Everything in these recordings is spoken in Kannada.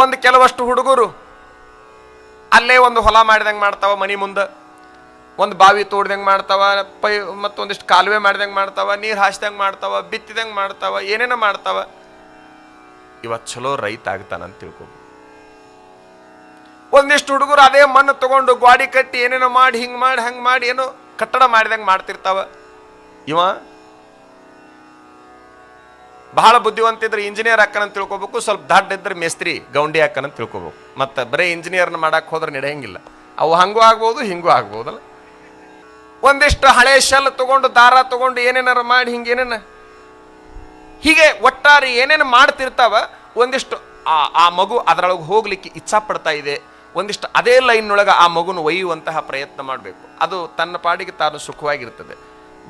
ಒಂದು ಕೆಲವಷ್ಟು ಹುಡುಗರು ಅಲ್ಲೇ ಒಂದು ಹೊಲ ಮಾಡಿದಂಗೆ ಮಾಡ್ತಾವ ಮನಿ ಮುಂದೆ. ಒಂದು ಬಾವಿ ತೋಡ್ದಂಗೆ ಮಾಡ್ತಾವ, ಪೈ ಮತ್ತೊಂದಿಷ್ಟು ಕಾಲುವೆ ಮಾಡ್ದಂಗೆ ಮಾಡ್ತಾವ, ನೀರು ಹಾಸ್ದಂಗೆ ಮಾಡ್ತಾವ, ಬಿತ್ತಿದಂಗೆ ಮಾಡ್ತಾವ, ಏನೇನೋ ಮಾಡ್ತಾವ. ಇವತ್ತು ಚಲೋ ರೈತ ಆಗ್ತಾನಂತ ತಿಳ್ಕೊಬೋದು. ಒಂದಿಷ್ಟು ಹುಡುಗರು ಅದೇ ಮಣ್ಣು ತಗೊಂಡು ಗ್ವಾಡಿ ಕಟ್ಟಿ ಏನೇನೋ ಮಾಡಿ, ಹಿಂಗೆ ಮಾಡಿ, ಹಂಗೆ ಮಾಡಿ, ಏನೋ ಕಟ್ಟಡ ಮಾಡಿದಂಗೆ ಮಾಡ್ತಿರ್ತಾವ. ಇವ ಬಹಳ ಬುದ್ಧಿವಂತ ಇದ್ರೆ ಇಂಜಿನಿಯರ್ ಹಾಕನಂತ ತಿಳ್ಕೊಬೇಕು, ಸ್ವಲ್ಪ ದಡ್ಡ ಇದ್ರೆ ಮೇಸ್ತ್ರಿ, ಗೌಂಡಿ ಹಾಕನಂತ ತಿಳ್ಕೊಬೇಕು. ಮತ್ತೆ ಬರೀ ಇಂಜಿನಿಯರ್ನ ಮಾಡಕ್ಕೆ ಹೋದ್ರೆ ನಡೆಯಂಗಿಲ್ಲ. ಅವು ಹಂಗೂ ಆಗ್ಬೋದು, ಹಿಂಗೂ ಆಗ್ಬೋದಲ್ಲ. ಒಂದಿಷ್ಟು ಹಳೆ ಶೆಲ್ ತಗೊಂಡು, ದಾರ ತಗೊಂಡು ಏನೇನಾರ ಮಾಡಿ ಹಿಂಗೇನೇನ ಹೀಗೆ ಒಟ್ಟಾರೆ ಏನೇನು ಮಾಡ್ತಿರ್ತಾವ, ಒಂದಿಷ್ಟು ಆ ಆ ಮಗು ಅದರೊಳಗೆ ಹೋಗ್ಲಿಕ್ಕೆ ಇಚ್ಛಾ ಪಡ್ತಾ ಇದೆ. ಒಂದಿಷ್ಟು ಅದೇ ಲೈನ್ನೊಳಗೆ ಆ ಮಗುನ ಒಯ್ಯುವಂತಹ ಪ್ರಯತ್ನ ಮಾಡಬೇಕು. ಅದು ತನ್ನ ಪಾಡಿಗೆ ತಾನು ಸುಖವಾಗಿರ್ತದೆ.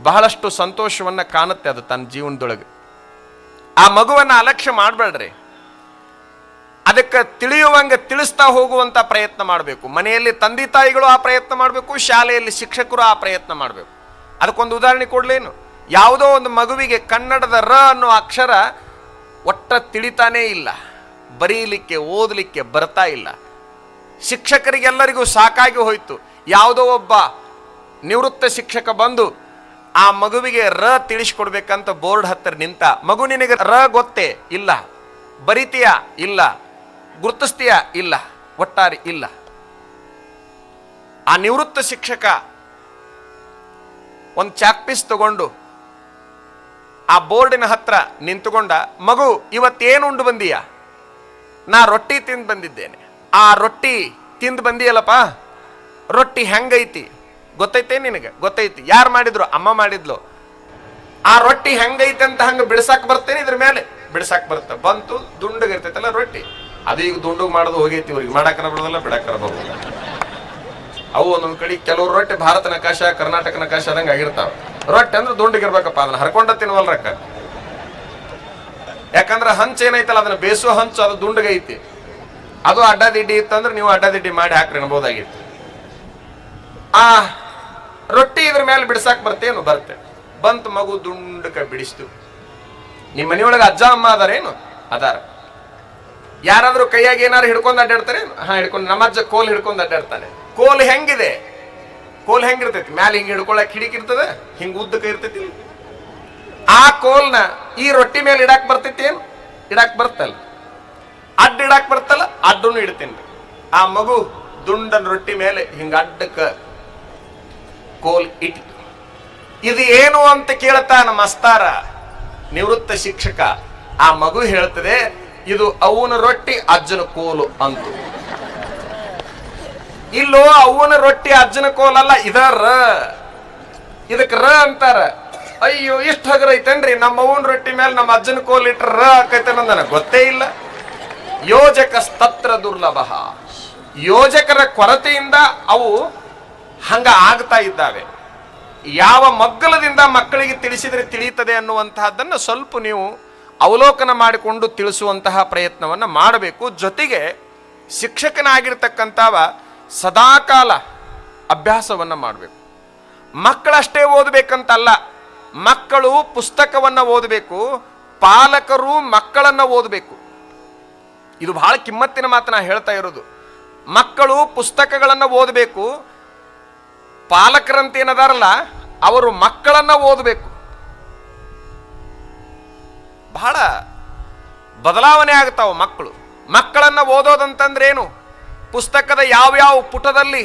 ಬಹಳಷ್ಟು ಸಂತೋಷವನ್ನ ಕಾಣುತ್ತೆ ಅದು ತನ್ನ ಜೀವನದೊಳಗೆ. ಆ ಮಗುವನ್ನು ಅಲಕ್ಷ್ಯ ಮಾಡಬೇಡ್ರಿ. ಅದಕ್ಕೆ ತಿಳಿಯುವಂಗೆ ತಿಳಿಸ್ತಾ ಹೋಗುವಂಥ ಪ್ರಯತ್ನ ಮಾಡಬೇಕು. ಮನೆಯಲ್ಲಿ ತಂದೆ ತಾಯಿಗಳು ಆ ಪ್ರಯತ್ನ ಮಾಡಬೇಕು, ಶಾಲೆಯಲ್ಲಿ ಶಿಕ್ಷಕರು ಆ ಪ್ರಯತ್ನ ಮಾಡಬೇಕು. ಅದಕ್ಕೊಂದು ಉದಾಹರಣೆ ಕೊಡ್ಲೇನು. ಯಾವುದೋ ಒಂದು ಮಗುವಿಗೆ ಕನ್ನಡದ ರ ಅನ್ನೋ ಅಕ್ಷರ ಒಟ್ಟ ತಿಳಿತಾನೇ ಇಲ್ಲ. ಬರೀಲಿಕ್ಕೆ, ಓದಲಿಕ್ಕೆ ಬರ್ತಾ ಇಲ್ಲ. ಶಿಕ್ಷಕರಿಗೆಲ್ಲರಿಗೂ ಸಾಕಾಗಿ ಹೋಯಿತು. ಯಾವುದೋ ಒಬ್ಬ ನಿವೃತ್ತ ಶಿಕ್ಷಕ ಬಂದು ಆ ಮಗುವಿಗೆ ರ ತಿಳಿಸ್ಕೊಡ್ಬೇಕಂತ ಬೋರ್ಡ್ ಹತ್ತಿರ ನಿಂತ, ಮಗು ನಿನಗೆ ರ ಗೊತ್ತೇ ಇಲ್ಲ, ಬರಿತೀಯ ಇಲ್ಲ, ಗುರುತಿಸ್ತೀಯ ಇಲ್ಲ, ಒಟ್ಟಾರೆ ಇಲ್ಲ. ಆ ನಿವೃತ್ತ ಶಿಕ್ಷಕ ಒಂದು ಚಾಕ್ಪೀಸ್ ತಗೊಂಡು ಆ ಬೋರ್ಡಿನ ಹತ್ರ ನಿಂತುಕೊಂಡ, ಮಗು, ಇವತ್ತೇನು ಉಂಡು ಬಂದೀಯ? ನಾ ರೊಟ್ಟಿ ತಿಂದು ಬಂದಿದ್ದೇನೆ. ಆ ರೊಟ್ಟಿ ತಿಂದು ಬಂದಿಯಲ್ಲಪ್ಪ? ರೊಟ್ಟಿ ಹೆಂಗೈತಿ? ಗೊತ್ತೈತೆ ನಿನಗೆ? ಗೊತ್ತೈತಿ. ಯಾರು ಮಾಡಿದ್ರು? ಅಮ್ಮ ಮಾಡಿದ್ಲು. ಆ ರೊಟ್ಟಿ ಹೆಂಗೈತೆ ಅಂತ ಹಂಗ ಬಿಡ್ಸಾಕ್ ಬರ್ತೇನೆ ಇದ್ರ ಮೇಲೆ? ಬಿಡ್ಸಾಕ್ ಬರುತ್ತೆ. ಬಂತು ದುಂಡಗಿರ್ತೈತಲ್ಲ ರೊಟ್ಟಿ. ಅದು ಈಗ ದುಂಡಗ್ ಮಾಡೋದು ಹೋಗೈತಿ ಇವ್ರಿಗೆ. ಮಾಡಾಕರ ಬರೋದಲ್ಲ ಬಿಡಾಕರ ಬರೋದಿಲ್ಲ ಅವು ಒಂದೊಂದ್ ಕಡೆ ಕೆಲವು ರೊಟ್ಟಿ ಭಾರತ ನಕಾಶ ಕರ್ನಾಟಕ ನಕಾಶ ಆದಂಗ ಆಗಿರ್ತಾವ. ರೊಟ್ಟಿ ಅಂದ್ರೆ ದುಂಡಗಿರ್ಬೇಕಪ್ಪ ಅದನ್ನ ಹರ್ಕೊಂಡ ತಿನ್ವಲ್ರಕ್ಕ ಯಾಕಂದ್ರೆ ಹಂಚ ಏನೈತಲ್ಲ, ಅದನ್ನ ಬೇಸುವ ಹಂಚು, ಅದು ದುಂಡಗೈತಿ ಅದು ಅಡ್ಡದಿಡ್ಡಿ ಇತ್ತಂದ್ರೆ ನೀವು ಅಡ್ಡದಿಡ್ಡಿ ಮಾಡಿ ಹಾಕ್ರಿ ಅನ್ಬೋದಾಗಿತ್ತು ಆ ರೊಟ್ಟಿ ಇದ್ರ ಮೇಲೆ ಬಿಡ್ಸಾಕ್ ಬರ್ತೇನು ಬರುತ್ತೆ. ಬಂತು ಮಗು ದುಂಡಕ ಬಿಡಿಸ್ತು. ನಿಮ್ಮ ಮನೆಯೊಳಗೆ ಅಜ್ಜ, ಅಮ್ಮ ಅದಾರೇನು? ಅದಾರ. ಯಾರಾದ್ರೂ ಕೈಯಾಗ ಏನಾರು ಹಿಡ್ಕೊಂಡು ಅಡ್ಡಾಡ್ತಾರೆ ಹಾ, ಹಿಡ್ಕೊಂಡು, ನಮ್ಮ ಅಜ್ಜ ಕೋಲ್ ಹಿಡ್ಕೊಂಡು ಅಡ್ಡಾಡ್ತಾನೆ. ಕೋಲ್ ಹೆಂಗಿದೆ? ಕೋಲ್ ಹೆಂಗಿರ್ತೈತಿ? ಮ್ಯಾಲ ಹಿಂಗ್ ಹಿಡ್ಕೊಳಕ್ ಹಿಡಿಕ್ ಇರ್ತದ? ಹಿಂಗ್ ಉದ್ದಕ ಇರ್ತೈತಿ? ಆ ಕೋಲ್ನ ಈ ರೊಟ್ಟಿ ಮೇಲೆ ಇಡಾಕ್ ಬರ್ತೈತಿ ಏನು ಇಡಾಕ್ ಬರ್ತಲ್ಲ. ಅಡ್ಡ ಇಡಾಕ್ ಬರ್ತಲ್ಲ, ಅಡ್ಡನು ಇಡ್ತೀನಿ. ಆ ಮಗು ದುಂಡನ್ ರೊಟ್ಟಿ ಮೇಲೆ ಹಿಂಗ ಅಡ್ಡಕ್ಕ ಕೋಲ್ ಇಟ್ಟು ಇದು ಏನು ಅಂತ ಕೇಳ್ತಾನ ಮಸ್ತಾರ ನಿವೃತ್ತ ಶಿಕ್ಷಕ. ಆ ಮಗು ಹೇಳ್ತದೆ, ಇದು ಅವನ ರೊಟ್ಟಿ, ಅಜ್ಜನ ಕೋಲು ಅಂತ. ಇಲ್ಲೋ ಅವನ ರೊಟ್ಟಿ, ಅಜ್ಜನ ಕೋಲಲ್ಲ, ಇದ ಇದಕ್ಕೆ ಇದಕ್ ರ ಅಂತಾರ. ಅಯ್ಯೋ, ಇಷ್ಟ ಹಗರ ಐತೇನ್ರಿ? ನಮ್ಮ ಅವನ ರೊಟ್ಟಿ ಮೇಲೆ ನಮ್ಮ ಅಜ್ಜನ ಕೋಲ್ ಇಟ್ರ ರ ಆಕೈತೆ ನನಗೆ ಗೊತ್ತೇ ಇಲ್ಲ. ಯೋಜಕ ಸ್ತತ್ರ ದುರ್ಲಭ. ಯೋಜಕರ ಕೊರತೆಯಿಂದ ಅವು ಹಂಗ ಆಗ್ತಾ ಇದ್ದಾವೆ. ಯಾವ ಮಗ್ಗಲದಿಂದ ಮಕ್ಕಳಿಗೆ ತಿಳಿಸಿದರೆ ತಿಳಿಯುತ್ತದೆ ಅನ್ನುವಂತಹದ್ದನ್ನು ಸ್ವಲ್ಪ ನೀವು ಅವಲೋಕನ ಮಾಡಿಕೊಂಡು ತಿಳಿಸುವಂತಹ ಪ್ರಯತ್ನವನ್ನು ಮಾಡಬೇಕು. ಜೊತೆಗೆ ಶಿಕ್ಷಕನಾಗಿರ್ತಕ್ಕಂಥವ ಸದಾಕಾಲ ಅಭ್ಯಾಸವನ್ನು ಮಾಡಬೇಕು. ಮಕ್ಕಳಷ್ಟೇ ಓದಬೇಕಂತಲ್ಲ, ಮಕ್ಕಳು ಪುಸ್ತಕವನ್ನು ಓದಬೇಕು, ಪಾಲಕರು ಮಕ್ಕಳನ್ನು ಓದಬೇಕು. ಇದು ಬಹಳ ಕಿಮ್ಮತ್ತಿನ ಮಾತು ನಾನು ಹೇಳ್ತಾ ಇರೋದು. ಮಕ್ಕಳು ಪುಸ್ತಕಗಳನ್ನು ಓದಬೇಕು ಪಾಲಕರಂತ ಏನದಾರಲ್ಲ, ಅವರು ಮಕ್ಕಳನ್ನ ಓದಬೇಕು. ಬಹಳ ಬದಲಾವಣೆ ಆಗ್ತಾವ ಮಕ್ಕಳು. ಮಕ್ಕಳನ್ನ ಓದೋದಂತಂದ್ರೆ ಏನು? ಪುಸ್ತಕದ ಯಾವ್ಯಾವ ಪುಟದಲ್ಲಿ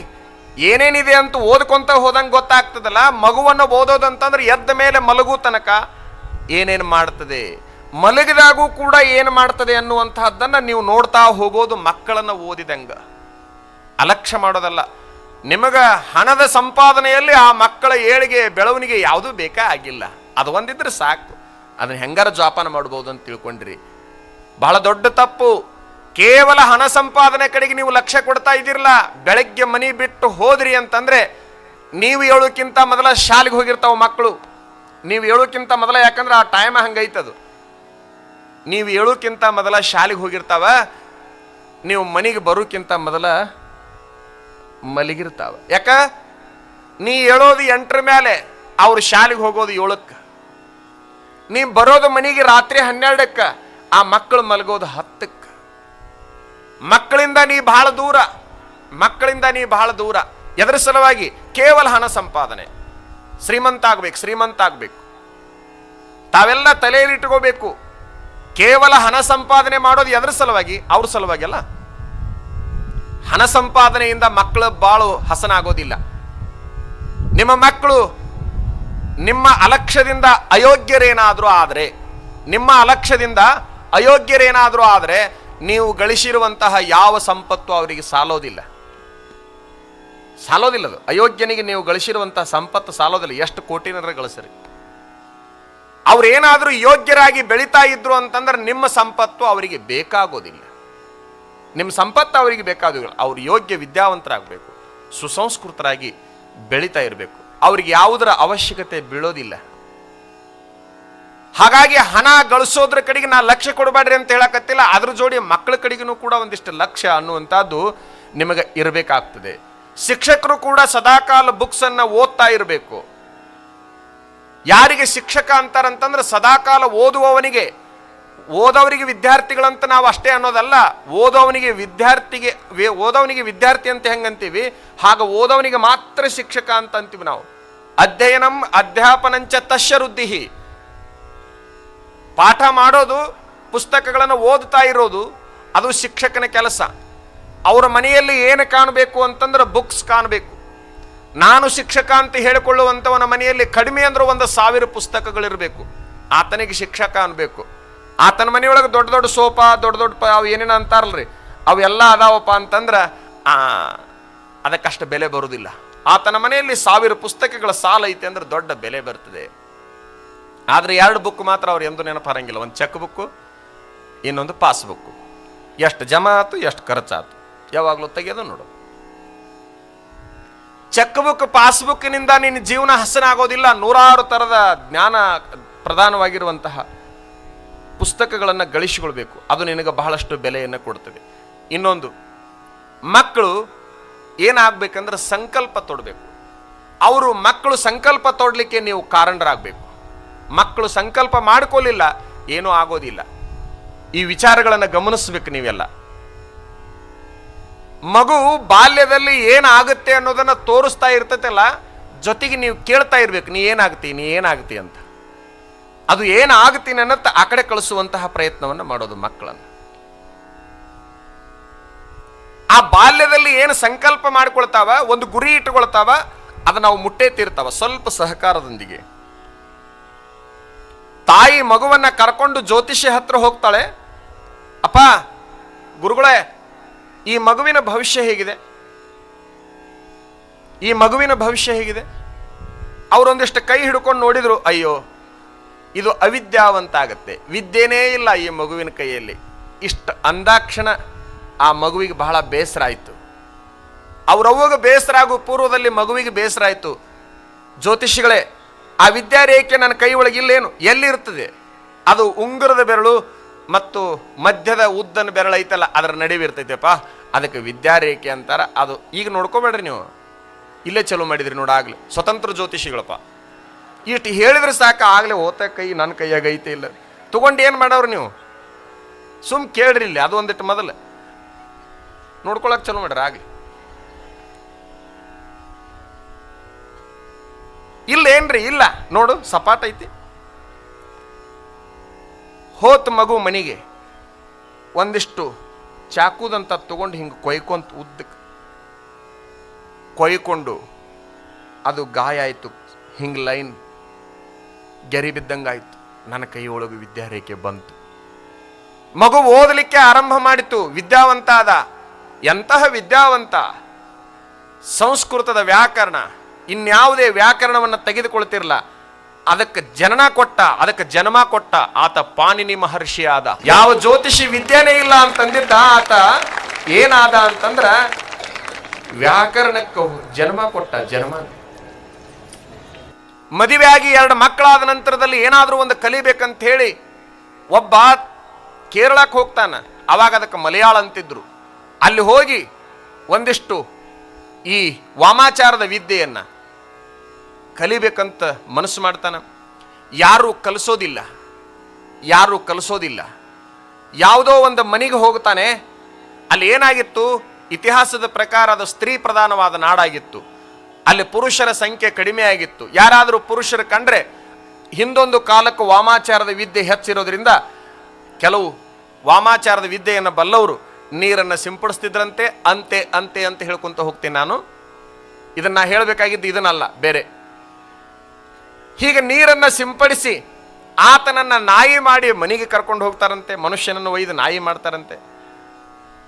ಏನೇನಿದೆ ಅಂತ ಓದ್ಕೊಂತ ಹೋದಂಗೆ ಗೊತ್ತಾಗ್ತದಲ್ಲ, ಮಗುವನ್ನು ಓದೋದಂತಂದ್ರೆ ಎದ್ದ ಮೇಲೆ ಮಲಗು ತನಕ ಏನೇನು ಮಾಡ್ತದೆ? ಮಲಗಿದಾಗೂ ಕೂಡ ಏನು ಮಾಡ್ತದೆ ಅನ್ನುವಂತಹದ್ದನ್ನು ನೀವು ನೋಡ್ತಾ ಹೋಗೋದು ಮಕ್ಕಳನ್ನು ಓದಿದಂಗ. ಅಲಕ್ಷ್ಯ ಮಾಡೋದಲ್ಲ. ನಿಮಗ ಹಣದ ಸಂಪಾದನೆಯಲ್ಲಿ ಆ ಮಕ್ಕಳ ಏಳಿಗೆ ಬೆಳವಣಿಗೆ ಯಾವುದೂ ಬೇಕಾ ಆಗಿಲ್ಲ. ಅದು ಒಂದಿದ್ರೆ ಸಾಕು. ಅದನ್ನ ಹೆಂಗಾರ ಜೋಪಾನ ಮಾಡ್ಬೋದು ಅಂತ ತಿಳ್ಕೊಂಡ್ರಿ. ಬಹಳ ದೊಡ್ಡ ತಪ್ಪು. ಕೇವಲ ಹಣ ಸಂಪಾದನೆ ಕಡೆಗೆ ನೀವು ಲಕ್ಷ್ಯ ಕೊಡ್ತಾ ಇದ್ದೀರಲ್ಲ, ಬೆಳಗ್ಗೆ ಮನಿ ಬಿಟ್ಟು ಹೋದ್ರಿ ಅಂತಂದ್ರೆ ನೀವು ಹೇಳೋಕ್ಕಿಂತ ಮೊದಲ ಶಾಲೆಗೆ ಹೋಗಿರ್ತಾವ ಮಕ್ಕಳು. ನೀವು ಹೇಳೋಕ್ಕಿಂತ ಮೊದಲ ಯಾಕಂದ್ರೆ ಆ ಟೈಮ್ ಹಂಗೈತದು. ನೀವು ಹೇಳೋಕ್ಕಿಂತ ಮೊದಲ ಶಾಲೆಗೆ ಹೋಗಿರ್ತಾವ, ನೀವು ಮನೆಗೆ ಬರೋಕ್ಕಿಂತ ಮೊದಲ ಮಲಗಿರ್ತಾವ. ಯಾಕ? ನೀ ಹೇಳೋದು ಎಂಟ್ರ ಮೇಲೆ ಅವ್ರ ಶಾಲೆಗೆ ಹೋಗೋದು ಏಳಕ್ಕೆ. ನೀ ಬರೋದು ಮನೆಗೆ ರಾತ್ರಿ ಹನ್ನೆರಡಕ್ಕೆ, ಆ ಮಕ್ಕಳು ಮಲಗೋದು ಹತ್ತಕ್ಕೆ. ಮಕ್ಕಳಿಂದ ನೀ ಬಹಳ ದೂರ, ಮಕ್ಕಳಿಂದ ನೀ ಬಹಳ ದೂರ. ಎದರ ಸಲುವಾಗಿ ಕೇವಲ ಹಣ ಸಂಪಾದನೆ. ಶ್ರೀಮಂತ ಆಗ್ಬೇಕು ಶ್ರೀಮಂತ ಆಗ್ಬೇಕು. ತಾವೆಲ್ಲ ತಲೆಯಲ್ಲಿ ಇಟ್ಕೋಬೇಕು. ಕೇವಲ ಹಣ ಸಂಪಾದನೆ ಮಾಡೋದು ಎದರ ಸಲುವಾಗಿ? ಅವ್ರ ಸಲುವಾಗಿ ಅಲ್ಲ. ಹಣ ಸಂಪಾದನೆಯಿಂದ ಮಕ್ಕಳ ಬಾಳು ಹಸನಾಗೋದಿಲ್ಲ. ನಿಮ್ಮ ಮಕ್ಕಳು ನಿಮ್ಮ ಅಲಕ್ಷ್ಯದಿಂದ ಅಯೋಗ್ಯರೇನಾದರೂ ಆದರೆ, ನಿಮ್ಮ ಅಲಕ್ಷ್ಯದಿಂದ ಅಯೋಗ್ಯರೇನಾದರೂ ಆದರೆ ನೀವು ಗಳಿಸಿರುವಂತಹ ಯಾವ ಸಂಪತ್ತು ಅವರಿಗೆ ಸಾಲೋದಿಲ್ಲ. ಸಾಲೋದಿಲ್ಲ ಅದು. ಅಯೋಗ್ಯನಿಗೆ ನೀವು ಗಳಿಸಿರುವಂತಹ ಸಂಪತ್ತು ಸಾಲೋದಿಲ್ಲ. ಎಷ್ಟು ಕೋಟಿನರ ಗಳಿಸ್ರಿ. ಅವ್ರೇನಾದರೂ ಯೋಗ್ಯರಾಗಿ ಬೆಳೀತಾ ಇದ್ರು ಅಂತಂದ್ರೆ ನಿಮ್ಮ ಸಂಪತ್ತು ಅವರಿಗೆ ಬೇಕಾಗೋದಿಲ್ಲ. ನಿಮ್ಮ ಸಂಪತ್ತು ಅವರಿಗೆ ಬೇಕಾದವುಗಳು. ಅವ್ರು ಯೋಗ್ಯ ವಿದ್ಯಾವಂತರಾಗಬೇಕು. ಸುಸಂಸ್ಕೃತರಾಗಿ ಬೆಳೀತಾ ಇರಬೇಕು. ಅವ್ರಿಗೆ ಯಾವುದರ ಅವಶ್ಯಕತೆ ಬೀಳೋದಿಲ್ಲ. ಹಾಗಾಗಿ ಹಣ ಗಳಿಸೋದ್ರ ಕಡೆಗೆ ನಾ ಲಕ್ಷ್ಯ ಕೊಡಬೇಡ್ರಿ ಅಂತ ಹೇಳಕತ್ತಿಲ್ಲ. ಅದ್ರ ಜೋಡಿ ಮಕ್ಕಳ ಕಡೆಗೂ ಕೂಡ ಒಂದಿಷ್ಟು ಲಕ್ಷ್ಯ ಅನ್ನುವಂಥದ್ದು ನಿಮಗೆ ಇರಬೇಕಾಗ್ತದೆ. ಶಿಕ್ಷಕರು ಕೂಡ ಸದಾಕಾಲ ಬುಕ್ಸನ್ನು ಓದ್ತಾ ಇರಬೇಕು. ಯಾರಿಗೆ ಶಿಕ್ಷಕ ಅಂತಾರಂತಂದ್ರೆ ಸದಾಕಾಲ ಓದುವವನಿಗೆ ಓದವರಿಗೆ ವಿದ್ಯಾರ್ಥಿಗಳಂತ ನಾವು ಅಷ್ಟೇ ಅನ್ನೋದಲ್ಲ, ಓದೋವನಿಗೆ ವಿದ್ಯಾರ್ಥಿಗೆ ಓದೋವನಿಗೆ ವಿದ್ಯಾರ್ಥಿ ಅಂತ ಹೆಂಗಂತೀವಿ? ಹಾಗೆ ಓದೋವನಿಗೆ ಮಾತ್ರ ಶಿಕ್ಷಕ ಅಂತ ಅಂತೀವಿ ನಾವು. ಅಧ್ಯಯನಂ ಅಧ್ಯಾಪನಂಚ ತಶ್ಯ ವೃದ್ಧಿ ಪಾಠ ಮಾಡೋದು, ಪುಸ್ತಕಗಳನ್ನು ಓದ್ತಾ ಇರೋದು, ಅದು ಶಿಕ್ಷಕನ ಕೆಲಸ. ಅವರ ಮನೆಯಲ್ಲಿ ಏನು ಕಾಣಬೇಕು ಅಂತಂದ್ರೆ ಬುಕ್ಸ್ ಕಾಣಬೇಕು. ನಾನು ಶಿಕ್ಷಕ ಅಂತ ಹೇಳಿಕೊಳ್ಳುವಂಥವನ ಮನೆಯಲ್ಲಿ ಕಡಿಮೆ ಅಂದ್ರೆ ಒಂದು ಸಾವಿರ ಪುಸ್ತಕಗಳಿರಬೇಕು. ಆತನಿಗೆ ಶಿಕ್ಷಕ ಅನ್ಬೇಕು. ಆತನ ಮನೆಯೊಳಗೆ ದೊಡ್ಡ ದೊಡ್ಡ ಸೋಫಾ ದೊಡ್ಡ ದೊಡ್ಡ ಅವು ಏನೇನು ಅಂತಾರಲ್ರಿ. ಅವೆಲ್ಲ ಅದಾವಪ್ಪ ಅಂತಂದ್ರೆ ಅದಕ್ಕಷ್ಟು ಬೆಲೆ ಬರುವುದಿಲ್ಲ ಆತನ ಮನೆಯಲ್ಲಿ ಸಾವಿರ ಪುಸ್ತಕಗಳ ಸಾಲ ಐತೆ ಅಂದ್ರೆ ದೊಡ್ಡ ಬೆಲೆ ಬರ್ತದೆ. ಆದ್ರೆ ಎರಡು ಬುಕ್ ಮಾತ್ರ ಅವ್ರು ಎಂದು ನೆನಪಾರಂಗಿಲ್ಲ. ಒಂದು ಚೆಕ್ ಬುಕ್ಕು, ಇನ್ನೊಂದು ಪಾಸ್ ಬುಕ್ಕು. ಎಷ್ಟು ಜಮಾ ಆಯ್ತು ಎಷ್ಟು ಖರ್ಚಾತು. ಯಾವಾಗಲೂ ತೆಗೆಯೋದು ನೋಡು. ಚೆಕ್ ಬುಕ್ ಪಾಸ್ಬುಕ್ನಿಂದ ನಿನ್ನ ಜೀವನ ಹಸನಾಗೋದಿಲ್ಲ. ನೂರಾರು ಥರದ ಜ್ಞಾನ ಪ್ರಧಾನವಾಗಿರುವಂತಹ ಪುಸ್ತಕಗಳನ್ನು ಗಳಿಸಿಕೊಳ್ಬೇಕು. ಅದು ನಿನಗೆ ಬಹಳಷ್ಟು ಬೆಲೆಯನ್ನು ಕೊಡ್ತದೆ. ಇನ್ನೊಂದು, ಮಕ್ಕಳು ಏನಾಗಬೇಕಂದ್ರೆ ಸಂಕಲ್ಪ ತೊಡಬೇಕು. ಅವರು ಮಕ್ಕಳು ಸಂಕಲ್ಪ ತೊಡಲಿಕ್ಕೆ ನೀವು ಕಾರಣರಾಗಬೇಕು. ಮಕ್ಕಳು ಸಂಕಲ್ಪ ಮಾಡ್ಕೊಳ್ಳಿಲ್ಲ ಏನೂ ಆಗೋದಿಲ್ಲ. ಈ ವಿಚಾರಗಳನ್ನು ಗಮನಿಸ್ಬೇಕು ನೀವೆಲ್ಲ. ಮಗು ಬಾಲ್ಯದಲ್ಲಿ ಏನಾಗುತ್ತೆ ಅನ್ನೋದನ್ನು ತೋರಿಸ್ತಾ ಇರ್ತೈತಲ್ಲ, ಜೊತೆಗೆ ನೀವು ಕೇಳ್ತಾ ಇರ್ಬೇಕು, ನೀ ಏನಾಗ್ತಿ ನೀ ಏನಾಗ್ತಿ ಅಂತ. ಅದು ಏನಾಗುತ್ತೀನಿ ಅನ್ನತ್ತ ಆ ಕಡೆ ಕಳಿಸುವಂತಹ ಪ್ರಯತ್ನವನ್ನು ಮಾಡೋದು ಮಕ್ಕಳನ್ನು. ಆ ಬಾಲ್ಯದಲ್ಲಿ ಏನು ಸಂಕಲ್ಪ ಮಾಡಿಕೊಳ್ತಾವ, ಒಂದು ಗುರಿ ಇಟ್ಟುಕೊಳ್ತಾವ ಅದು ನಾವು ಮುಟ್ಟೇ ತೀರ್ತಾವ, ಸ್ವಲ್ಪ ಸಹಕಾರದೊಂದಿಗೆ. ತಾಯಿ ಮಗುವನ್ನ ಕರ್ಕೊಂಡು ಜ್ಯೋತಿಷ್ಯ ಹತ್ರ ಹೋಗ್ತಾಳೆ, ಅಪ್ಪ, ಗುರುಗಳೇ, ಈ ಮಗುವಿನ ಭವಿಷ್ಯ ಹೇಗಿದೆ? ಈ ಮಗುವಿನ ಭವಿಷ್ಯ ಹೇಗಿದೆ? ಅವರೊಂದಿಷ್ಟು ಕೈ ಹಿಡ್ಕೊಂಡು ನೋಡಿದ್ರು, ಅಯ್ಯೋ ಇದು ಅವಿದ್ಯಾವಂತಾಗತ್ತೆ. ವಿದ್ಯೆನೇ ಇಲ್ಲ ಈ ಮಗುವಿನ ಕೈಯಲ್ಲಿ. ಇಷ್ಟು ಅಂದಾಕ್ಷಣ ಆ ಮಗುವಿಗೆ ಬಹಳ ಬೇಸರ ಆಯಿತು ಅವ್ರವ್ವಗ ಬೇಸರ ಆಗೋ ಪೂರ್ವದಲ್ಲಿ ಮಗುವಿಗೆ ಬೇಸರ ಆಯಿತು ಜ್ಯೋತಿಷಿಗಳೇ, ಆ ವಿದ್ಯಾರೇಖೆ ನನ್ನ ಕೈ ಒಳಗಿಲ್ಲೇನು ಎಲ್ಲಿರ್ತದೆ? ಅದು ಉಂಗುರದ ಬೆರಳು ಮತ್ತು ಮಧ್ಯದ ಉದ್ದನ ಬೆರಳು ಐತಲ್ಲ, ಅದರ ನಡುವೆ ಇರ್ತೈತೆಪ್ಪ? ಅದಕ್ಕೆ ವಿದ್ಯಾರೇಖೆ ಅಂತಾರೆ. ಅದು ಈಗ ನೋಡ್ಕೋಬೇಡ್ರಿ ನೀವು. ಇಲ್ಲೇ ಚಲೋ ಮಾಡಿದ್ರಿ ನೋಡಾಗಲಿ ಸ್ವತಂತ್ರ ಜ್ಯೋತಿಷಿಗಳಪ್ಪ. ಇಷ್ಟು ಹೇಳಿದ್ರೆ ಸಾಕು, ಆಗಲೇ ಓತ ಕೈ ನನ್ನ ಕೈಯಾಗ ಐತೆ ಇಲ್ಲ. ತೊಗೊಂಡು ಏನು ಮಾಡವ್ರಿ ನೀವು? ಸುಮ್ ಕೇಳ್ರಿ ಇಲ್ಲಿ, ಅದು ಒಂದಿಟ್ಟು ಮೊದಲು. ನೋಡ್ಕೊಳಕ್ ಚಲೋ ಮಾಡ್ರಿ, ಆಗಲಿ. ಇಲ್ಲ ಏನ್ರಿ, ಇಲ್ಲ. ನೋಡು, ಸಪಾಟ್ ಐತಿ. ಹೋತ್ ಮಗು ಮನಿಗೆ. ಒಂದಿಷ್ಟು ಚಾಕುದಂತ ತಗೊಂಡು ಹಿಂಗೆ ಕೊಯ್ಕೊಂತ ಉದ್ದಕ್ಕೆ ಕೊಯ್ಕೊಂಡು ಅದು ಗಾಯ ಆಯಿತು, ಹಿಂಗೆ ಲೈನ್. ಗೆರಿ ಬಿದ್ದಂಗಾಯ್ತು. ನನ್ನ ಕೈಯೊಳಗೆ ವಿದ್ಯಾರೇಖೆ ಬಂತು. ಮಗು ಓದಲಿಕ್ಕೆ ಆರಂಭ ಮಾಡಿತು. ವಿದ್ಯಾವಂತ ಆದ ಎಂತಹ ವಿದ್ಯಾವಂತ. ಸಂಸ್ಕೃತದ ವ್ಯಾಕರಣ. ಇನ್ಯಾವುದೇ ವ್ಯಾಕರಣವನ್ನು ತೆಗೆದುಕೊಳ್ತಿರಲ್ಲ ಅದಕ್ಕೆ ಜನನ ಕೊಟ್ಟ, ಅದಕ್ಕೆ ಜನ್ಮ ಕೊಟ್ಟ ಆತ ಪಾಣಿನಿ ಮಹರ್ಷಿ ಆದ ಯಾವ ಜ್ಯೋತಿಷಿ ವಿದ್ಯೆನೇ ಇಲ್ಲ ಅಂತಂದಿದ್ದ ಆತ ಏನಾದ ಅಂತಂದ್ರ ವ್ಯಾಕರಣಕ್ಕೆ ಜನ್ಮ ಕೊಟ್ಟ ಜನ್ಮ ಮದುವೆಯಾಗಿ ಎರಡು ಮಕ್ಕಳಾದ ನಂತರದಲ್ಲಿ ಏನಾದರೂ ಒಂದು ಕಲಿಬೇಕಂತ ಹೇಳಿ ಒಬ್ಬ ಕೇರಳಕ್ಕೆ ಹೋಗ್ತಾನೆ. ಅವಾಗ ಅದಕ್ಕೆ ಮಲಯಾಳ ಅಂತಿದ್ರು. ಅಲ್ಲಿ ಹೋಗಿ ಒಂದಿಷ್ಟು ಈ ವಾಮಾಚಾರದ ವಿದ್ಯೆಯನ್ನು ಕಲಿಬೇಕಂತ ಮನಸ್ಸು ಮಾಡ್ತಾನೆ. ಯಾರೂ ಕಲಿಸೋದಿಲ್ಲ. ಯಾರೂ ಕಲಿಸೋದಿಲ್ಲ. ಯಾವುದೋ ಒಂದು ಮನೆಗೆ ಹೋಗ್ತಾನೆ. ಅಲ್ಲಿ ಏನಾಗಿತ್ತು? ಇತಿಹಾಸದ ಪ್ರಕಾರ ಅದು ಸ್ತ್ರೀ ಪ್ರಧಾನವಾದ ನಾಡಾಗಿತ್ತು. ಅಲ್ಲಿ ಪುರುಷರ ಸಂಖ್ಯೆ ಕಡಿಮೆ ಆಗಿತ್ತು. ಯಾರಾದರೂ ಪುರುಷರು ಕಂಡ್ರೆ ಹಿಂದೊಂದು ಕಾಲಕ್ಕೂ ವಾಮಾಚಾರದ ವಿದ್ಯೆ ಹೆಚ್ಚಿರೋದ್ರಿಂದ ಕೆಲವು ವಾಮಾಚಾರದ ವಿದ್ಯೆಯನ್ನು ಬಲ್ಲವರು ನೀರನ್ನು ಸಿಂಪಡಿಸ್ತಿದ್ರಂತೆ, ಅಂತೆ ಅಂತೆ ಅಂತ ಹೇಳ್ಕೊತ ಹೋಗ್ತೀನಿ ನಾನು. ಇದನ್ನು ಹೇಳಬೇಕಾಗಿದ್ದು ಇದನ್ನಲ್ಲ, ಬೇರೆ. ಹೀಗೆ ನೀರನ್ನು ಸಿಂಪಡಿಸಿ ಆತನನ್ನ ನಾಯಿ ಮಾಡಿ ಮನೆಗೆ ಕರ್ಕೊಂಡು ಹೋಗ್ತಾರಂತೆ, ಮನುಷ್ಯನನ್ನು ಒಯ್ದು ನಾಯಿ ಮಾಡ್ತಾರಂತೆ.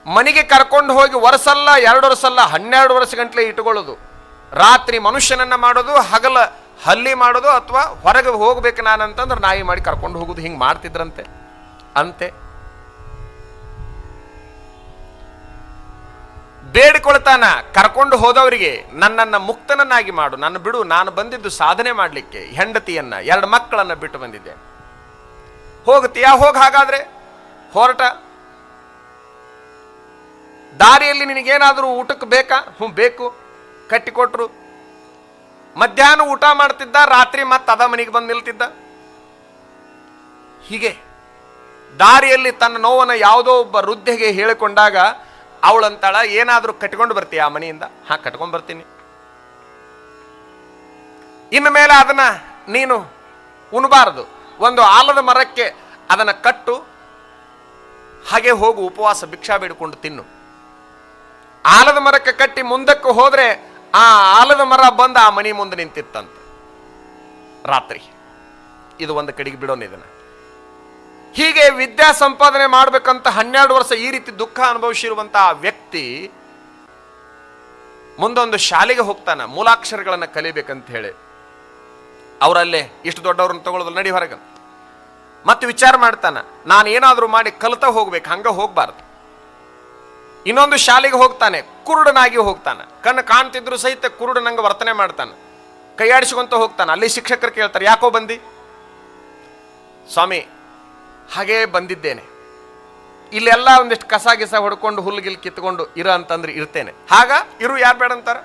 ಮನೆಗೆ ಕರ್ಕೊಂಡು ಹೋಗಿ ವರ್ಷಲ್ಲ ಎರಡು ವರ್ಷಲ್ಲ ಹನ್ನೆರಡು ವರ್ಷ ಗಂಟಲೆ ಇಟ್ಕೊಳ್ಳೋದು. ರಾತ್ರಿ ಮನುಷ್ಯನನ್ನ ಮಾಡೋದು, ಹಗಲ ಹಲ್ಲಿ ಮಾಡೋದು ಅಥವಾ ಹೊರಗೆ ಹೋಗ್ಬೇಕು ನಾನಂತಂದ್ರೆ ನಾಯಿ ಮಾಡಿ ಕರ್ಕೊಂಡು ಹೋಗುದು ಹಿಂಗೆ ಮಾಡ್ತಿದ್ರಂತೆ. ಅಂತೆ. ಬೇಡಿಕೊಳ್ತಾನ, ಕರ್ಕೊಂಡು ಹೋದವರಿಗೆ ನನ್ನನ್ನ ಮುಕ್ತನನ್ನಾಗಿ ಮಾಡು. ನನ್ನ ಬಿಡು, ನಾನು ಬಂದಿದ್ದು ಸಾಧನೆ ಮಾಡಲಿಕ್ಕೆ, ಹೆಂಡತಿಯನ್ನ, ಎರಡು ಮಕ್ಕಳನ್ನ ಬಿಟ್ಟು ಬಂದಿದ್ದೆ. ಹೋಗ್ತೀಯಾ ಹೋಗ್ ಹಾಗಾದ್ರೆ. ಹೊರಟ. ದಾರಿಯಲ್ಲಿ ನಿನಗೇನಾದರೂ ಊಟಕ್ಕೆ ಬೇಕಾ? ಹ್ಞೂ ಬೇಕು. ಕಟ್ಟಿಕೊಟ್ರು. ಮಧ್ಯಾಹ್ನ ಊಟ ಮಾಡ್ತಿದ್ದ, ರಾತ್ರಿ ಮತ್ತೆ ಅದ ಮನೆಗೆ ಬಂದು ನಿಲ್ತಿದ್ದ. ಹೀಗೆ ದಾರಿಯಲ್ಲಿ ತನ್ನ ನೋವನ್ನು ಯಾವುದೋ ಒಬ್ಬ ವೃದ್ಧೆಗೆ ಹೇಳಿಕೊಂಡಾಗ ಅವಳಂತಾಳ, ಏನಾದರೂ ಕಟ್ಕೊಂಡು ಬರ್ತೀಯ ಆ ಮನೆಯಿಂದ? ಹಾ, ಕಟ್ಕೊಂಡು ಬರ್ತೀನಿ. ಇನ್ನು ಮೇಲೆ ಅದನ್ನ ನೀನು ಉಣಬಾರದು. ಒಂದು ಆಲದ ಮರಕ್ಕೆ ಅದನ್ನು ಕಟ್ಟು, ಹಾಗೆ ಹೋಗು, ಉಪವಾಸ, ಭಿಕ್ಷಾ ಬೇಡಿಕೊಂಡು ತಿನ್ನು. ಆಲದ ಮರಕ್ಕೆ ಕಟ್ಟಿ ಮುಂದಕ್ಕೆ ಹೋದ್ರೆ ಆ ಆಲದ ಮರ ಬಂದು ಆ ಮನೆ ಮುಂದೆ ನಿಂತಿತ್ತಂತ. ರಾತ್ರಿ. ಇದು ಒಂದು ಕಡೆಗೆ ಬಿಡೋಣ ಇದನ್ನ. ಹೀಗೆ ವಿದ್ಯಾ ಸಂಪಾದನೆ ಮಾಡಬೇಕಂತ ಹನ್ನೆರಡು ವರ್ಷ ಈ ರೀತಿ ದುಃಖ ಅನುಭವಿಸಿರುವಂತಹ ವ್ಯಕ್ತಿ ಮುಂದೊಂದು ಶಾಲೆಗೆ ಹೋಗ್ತಾನ, ಮೂಲಾಕ್ಷರಗಳನ್ನ ಕಲಿಬೇಕಂತ ಹೇಳಿ. ಅವರಲ್ಲೇ ಇಷ್ಟು ದೊಡ್ಡವ್ರನ್ನ ತಗೊಳ್ಳೋದು ನಡಿ ಹೊರಗೆ ಮತ್ತೆ ವಿಚಾರ ಮಾಡ್ತಾನ ನಾನು ಏನಾದರೂ ಮಾಡಿ ಕಲಿತಾ ಹೋಗ್ಬೇಕು, ಹಂಗೆ ಹೋಗ್ಬಾರ್ದು. ಇನ್ನೊಂದು ಶಾಲೆಗೆ ಹೋಗ್ತಾನೆ, ಕುರುಡನಾಗಿ ಹೋಗ್ತಾನೆ. ಕಣ್ಣು ಕಾಣ್ತಿದ್ರು ಸಹಿತ ಕುರುಡನಂಗೆ ವರ್ತನೆ ಮಾಡ್ತಾನೆ. ಕೈಯಾಡಿಸ್ಕೊಂತ ಹೋಗ್ತಾನೆ. ಅಲ್ಲಿ ಶಿಕ್ಷಕರು ಕೇಳ್ತಾರೆ, ಯಾಕೋ ಬಂದಿ? ಸ್ವಾಮಿ, ಹಾಗೇ ಬಂದಿದ್ದೇನೆ. ಇಲ್ಲೆಲ್ಲ ಒಂದಿಷ್ಟು ಕಸ ಗಿಸ ಹೊಡ್ಕೊಂಡು ಹುಲ್ಗಿಲ್ ಕಿತ್ಕೊಂಡು ಇರ ಅಂತಂದ್ರೆ ಇರ್ತೇನೆ. ಹಾಗ? ಇರು, ಯಾರು ಬೇಡ ಅಂತಾರ